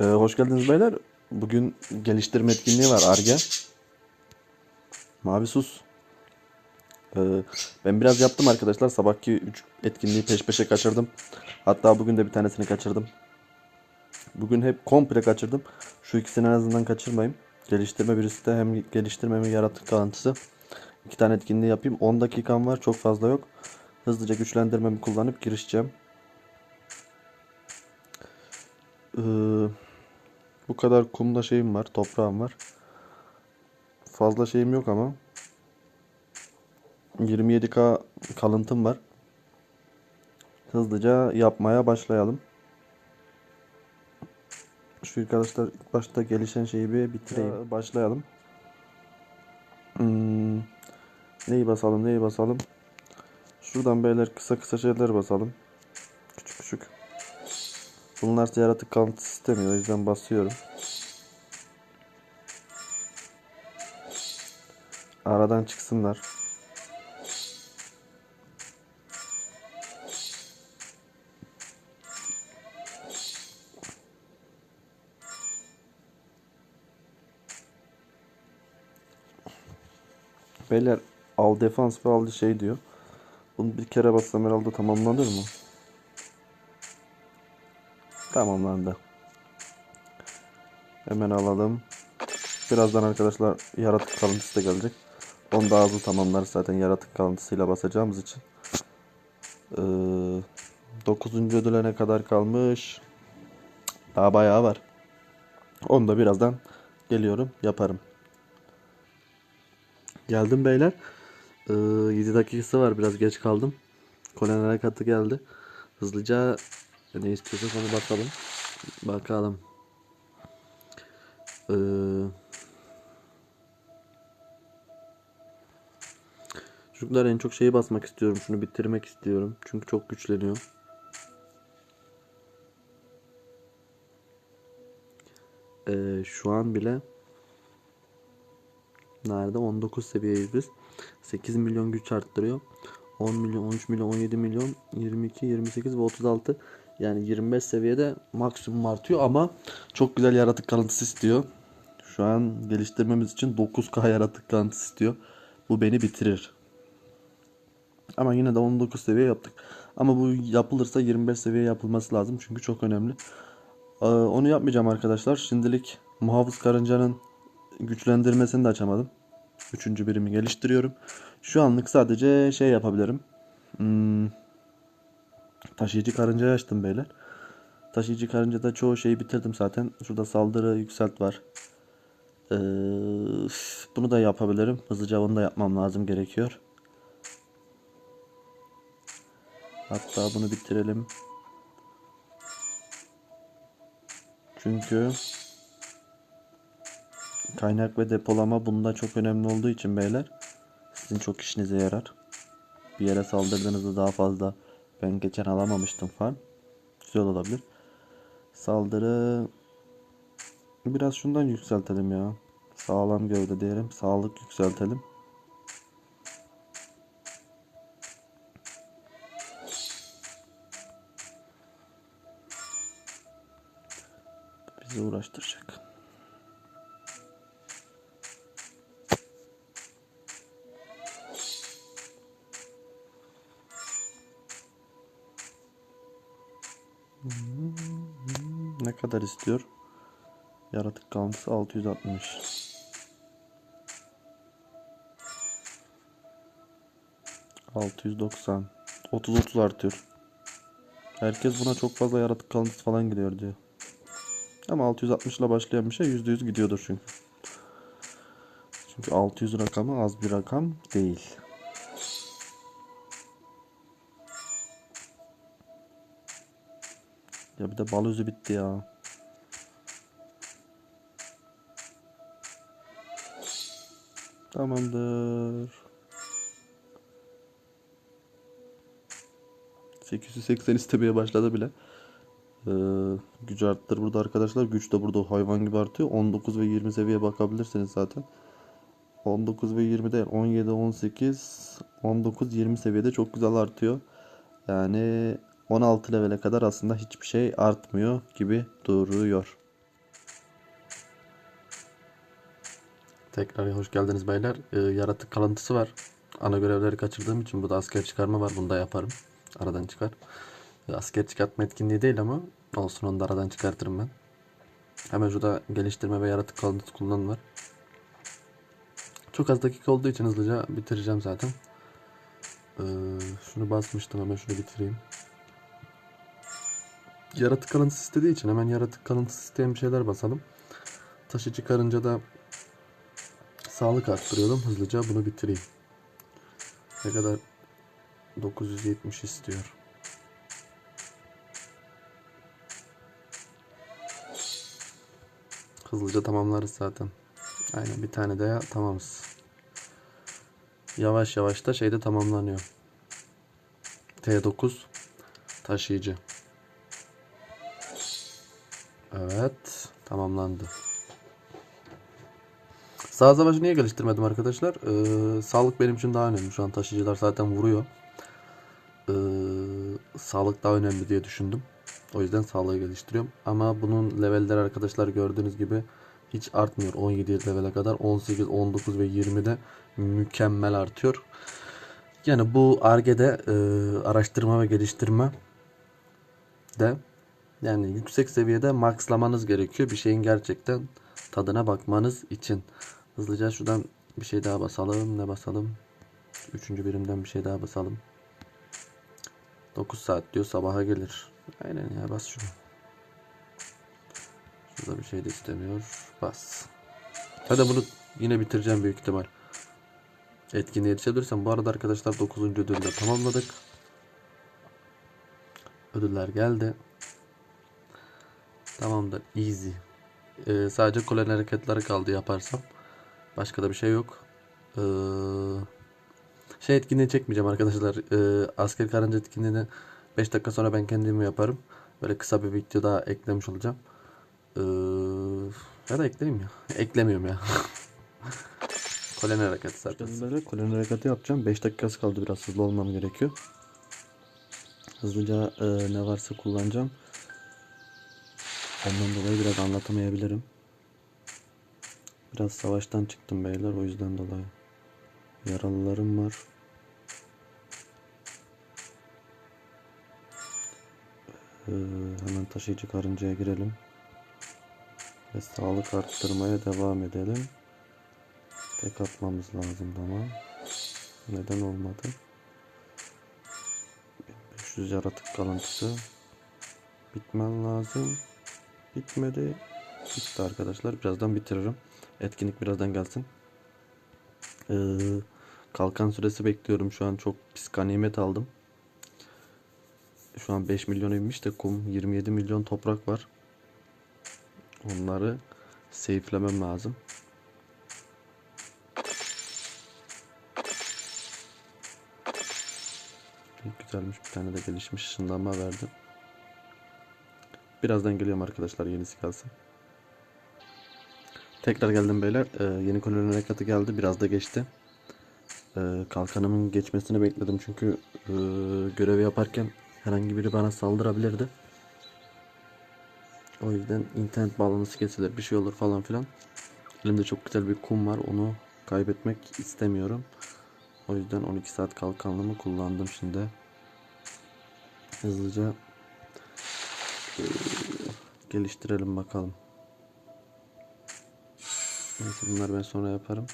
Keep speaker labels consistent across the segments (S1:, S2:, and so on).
S1: Ee, hoş geldiniz beyler. Bugün geliştirme etkinliği var Arge. Mavi sus. Ee, ben biraz yaptım arkadaşlar. Sabahki 3 etkinliği peş peşe kaçırdım. Hatta bugün de bir tanesini kaçırdım. Bugün hep komple kaçırdım. Şu ikisini en azından kaçırmayayım. Geliştirme birisi de hem geliştirme hem yaratık kalıntısı. İki tane etkinliği yapayım. 10 dakikam var. Çok fazla yok. Hızlıca güçlendirmemi kullanıp girişeceğim. Ee, bu kadar kumda şeyim var, toprağım var. Fazla şeyim yok ama. 27k kalıntım var. Hızlıca yapmaya başlayalım. Şu arkadaşlar ilk başta gelişen şeyi bir bitireyim. Başlayalım. Hmm, neyi basalım, neyi basalım? Şuradan beyler kısa kısa şeyler basalım. Bunlar yaratık kalıntısı istemiyor. O yüzden basıyorum. Aradan çıksınlar. Beyler al defans ve al şey diyor. Bunu bir kere bassam herhalde tamamlanır mı? Tamamlandı. Hemen alalım. Birazdan arkadaşlar yaratık kalıntısı da gelecek. Onu daha hızlı tamamlarız zaten yaratık kalıntısıyla basacağımız için. Ee, 9. ödüle kadar kalmış? Daha bayağı var. Onu da birazdan geliyorum yaparım. Geldim beyler. Ee, 7 dakikası var biraz geç kaldım. Kolen harekatı geldi. Hızlıca ne istiyorsak onu bakalım. Bakalım. Ee, çocuklar en çok şeyi basmak istiyorum. Şunu bitirmek istiyorum. Çünkü çok güçleniyor. Ee, şu an bile nerede? 19 seviyeyiz biz. 8 milyon güç arttırıyor. 10 milyon, 13 milyon, 17 milyon, 22, 28 ve 36 yani 25 seviyede maksimum artıyor ama çok güzel yaratık kalıntısı istiyor. Şu an geliştirmemiz için 9K yaratık kalıntısı istiyor. Bu beni bitirir. Ama yine de 19 seviye yaptık. Ama bu yapılırsa 25 seviye yapılması lazım çünkü çok önemli. Ee, onu yapmayacağım arkadaşlar. Şimdilik muhafız karıncanın güçlendirmesini de açamadım. Üçüncü birimi geliştiriyorum. Şu anlık sadece şey yapabilirim. Hmm, taşıyıcı karıncayı açtım beyler. Taşıyıcı karıncada çoğu şeyi bitirdim zaten. Şurada saldırı yükselt var. Ee, bunu da yapabilirim. Hızlıca onu da yapmam lazım gerekiyor. Hatta bunu bitirelim. Çünkü kaynak ve depolama bunda çok önemli olduğu için beyler sizin çok işinize yarar. Bir yere saldırdığınızda daha fazla ben geçen alamamıştım falan. Güzel olabilir. Saldırı biraz şundan yükseltelim ya. Sağlam gövde diyelim. Sağlık yükseltelim. Bizi uğraştıracak. Kadar istiyor? Yaratık kalıntısı 660. Altı yüz doksan. Otuz otuz artıyor. Herkes buna çok fazla yaratık kalıntısı falan gidiyor diyor. Ama 660 ile başlayan bir şey %100 gidiyordur çünkü. Çünkü 600 rakamı az bir rakam değil. Ya bir de bal özü bitti ya. Tamamdır. 880 istemeye başladı bile. Ee, gücü arttır burada arkadaşlar. Güç de burada hayvan gibi artıyor. 19 ve 20 seviyeye bakabilirsiniz zaten. 19 ve 20 değil. 17, 18, 19, 20 seviyede çok güzel artıyor. Yani 16 levele kadar aslında hiçbir şey artmıyor gibi duruyor. Tekrar hoş geldiniz beyler. Ee, yaratık kalıntısı var. Ana görevleri kaçırdığım için bu da asker çıkarma var. Bunu da yaparım. Aradan çıkar. Ee, asker çıkartma etkinliği değil ama olsun onu da aradan çıkartırım ben. Hemen şurada geliştirme ve yaratık kalıntısı kullanım var. Çok az dakika olduğu için hızlıca bitireceğim zaten. Ee, şunu basmıştım hemen şunu bitireyim. Yaratık kalıntısı istediği için hemen yaratık kalıntısı isteyen bir şeyler basalım. Taşı çıkarınca da sağlık arttırıyorum. Hızlıca bunu bitireyim. Ne kadar 970 istiyor. Hızlıca tamamlarız zaten. Aynen bir tane de ya tamamız. Yavaş yavaş da şeyde tamamlanıyor. T9 taşıyıcı. Evet tamamlandı. Sağ savaşı niye geliştirmedim arkadaşlar? Ee, sağlık benim için daha önemli. Şu an taşıyıcılar zaten vuruyor. Ee, sağlık daha önemli diye düşündüm. O yüzden sağlığı geliştiriyorum. Ama bunun levelleri arkadaşlar gördüğünüz gibi hiç artmıyor. 17 levele kadar 18, 19 ve 20'de mükemmel artıyor. Yani bu Arge'de e, araştırma ve geliştirme de yani yüksek seviyede maxlamanız gerekiyor. Bir şeyin gerçekten tadına bakmanız için. Hızlıca şuradan bir şey daha basalım. Ne basalım? Üçüncü birimden bir şey daha basalım. 9 saat diyor sabaha gelir. Aynen ya bas şunu. Şurada bir şey de istemiyor. Bas. Hadi bunu yine bitireceğim büyük ihtimal. Etkinliğe yetişebilirsem. Bu arada arkadaşlar 9. ödülü de tamamladık. Ödüller geldi. Tamamdır. Easy. Ee, sadece kolon hareketleri kaldı yaparsam. Başka da bir şey yok. Ee, şey etkinliği çekmeyeceğim arkadaşlar. Ee, asker karınca etkinliğini 5 dakika sonra ben kendimi yaparım. Böyle kısa bir video daha eklemiş olacağım. Ee, ya da ekleyeyim ya. Eklemiyorum ya. kolon hareketi zaten. Böyle kolon hareketi yapacağım. 5 dakikası kaldı biraz hızlı olmam gerekiyor. Hızlıca e, ne varsa kullanacağım. Ondan dolayı biraz anlatamayabilirim. Biraz savaştan çıktım beyler o yüzden dolayı. Yaralılarım var. Ee, hemen taşıyıcı karıncaya girelim. Ve sağlık arttırmaya devam edelim. Tek atmamız lazım tamam. Neden olmadı? 500 yaratık kalıntısı. Bitmen lazım. Bitmedi. Bitti arkadaşlar. Birazdan bitiririm. Etkinlik birazdan gelsin. Ee, kalkan süresi bekliyorum. Şu an çok pis ganimet aldım. Şu an 5 milyon inmiş de kum 27 milyon toprak var. Onları safe'lemem lazım. Güzelmiş bir tane de gelişmiş ışınlanma verdim. Birazdan geliyorum arkadaşlar yenisi gelsin. Tekrar geldim beyler. Ee, yeni koloni harekatı geldi. Biraz da geçti. Ee, kalkanımın geçmesini bekledim. Çünkü e, görevi yaparken herhangi biri bana saldırabilirdi. O yüzden internet bağlantısı kesilir. Bir şey olur falan filan. Elimde çok güzel bir kum var. Onu kaybetmek istemiyorum. O yüzden 12 saat kalkanlığımı kullandım şimdi. Hızlıca geliştirelim bakalım. Neyse bunları ben sonra yaparım.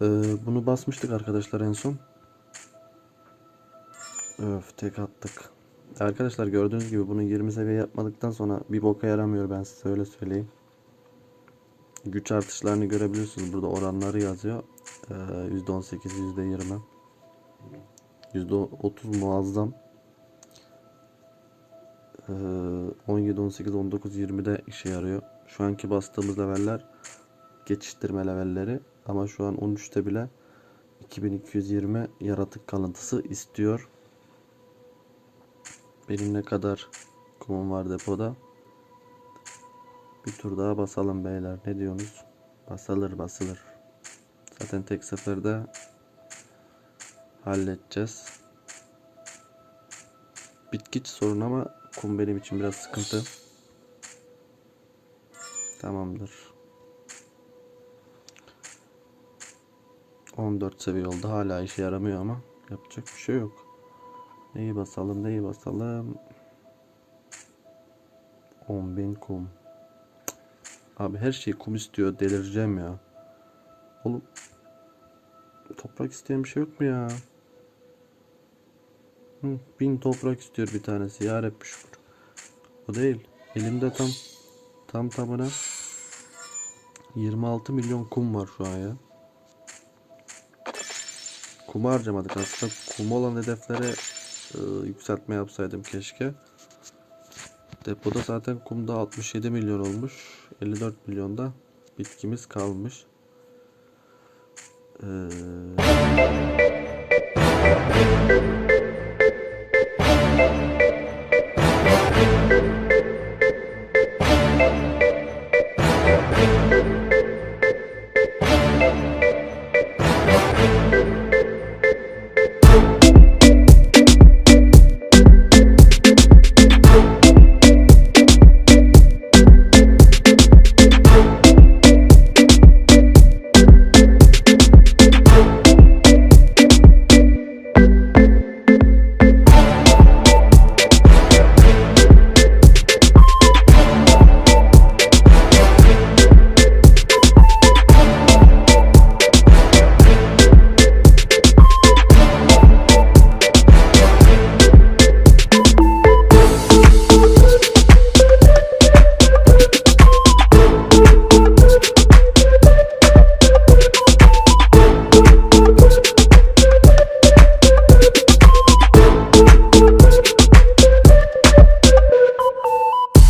S1: Ee, bunu basmıştık arkadaşlar en son. Öf tek attık. Arkadaşlar gördüğünüz gibi bunu 20 seviye yapmadıktan sonra bir boka yaramıyor ben size öyle söyleyeyim. Güç artışlarını görebiliyorsunuz. Burada oranları yazıyor. Ee, %18, %20. %30 muazzam. Ee, 17, 18, 19, 20'de işe yarıyor. Şu anki bastığımız leveller geçiştirme levelleri ama şu an 13'te bile 2220 yaratık kalıntısı istiyor. Benim ne kadar kumum var depoda? Bir tur daha basalım beyler. Ne diyorsunuz? Basılır basılır. Zaten tek seferde halledeceğiz. Bitkiç sorun ama Kum benim için biraz sıkıntı. Tamamdır. 14 seviye oldu. Hala işe yaramıyor ama yapacak bir şey yok. Neyi basalım neyi basalım. 10.000 kum. Abi her şey kum istiyor. Delireceğim ya. Oğlum toprak isteyen bir şey yok mu ya? Hı, bin toprak istiyor bir tanesi. Ya Rabbi şükür. O değil. Elimde tam tam tamına 26 milyon kum var şu an ya. Kumu harcamadık aslında. Kum olan hedeflere e, yükseltme yapsaydım keşke. Depoda zaten kumda 67 milyon olmuş. 54 milyonda bitkimiz kalmış. Ee,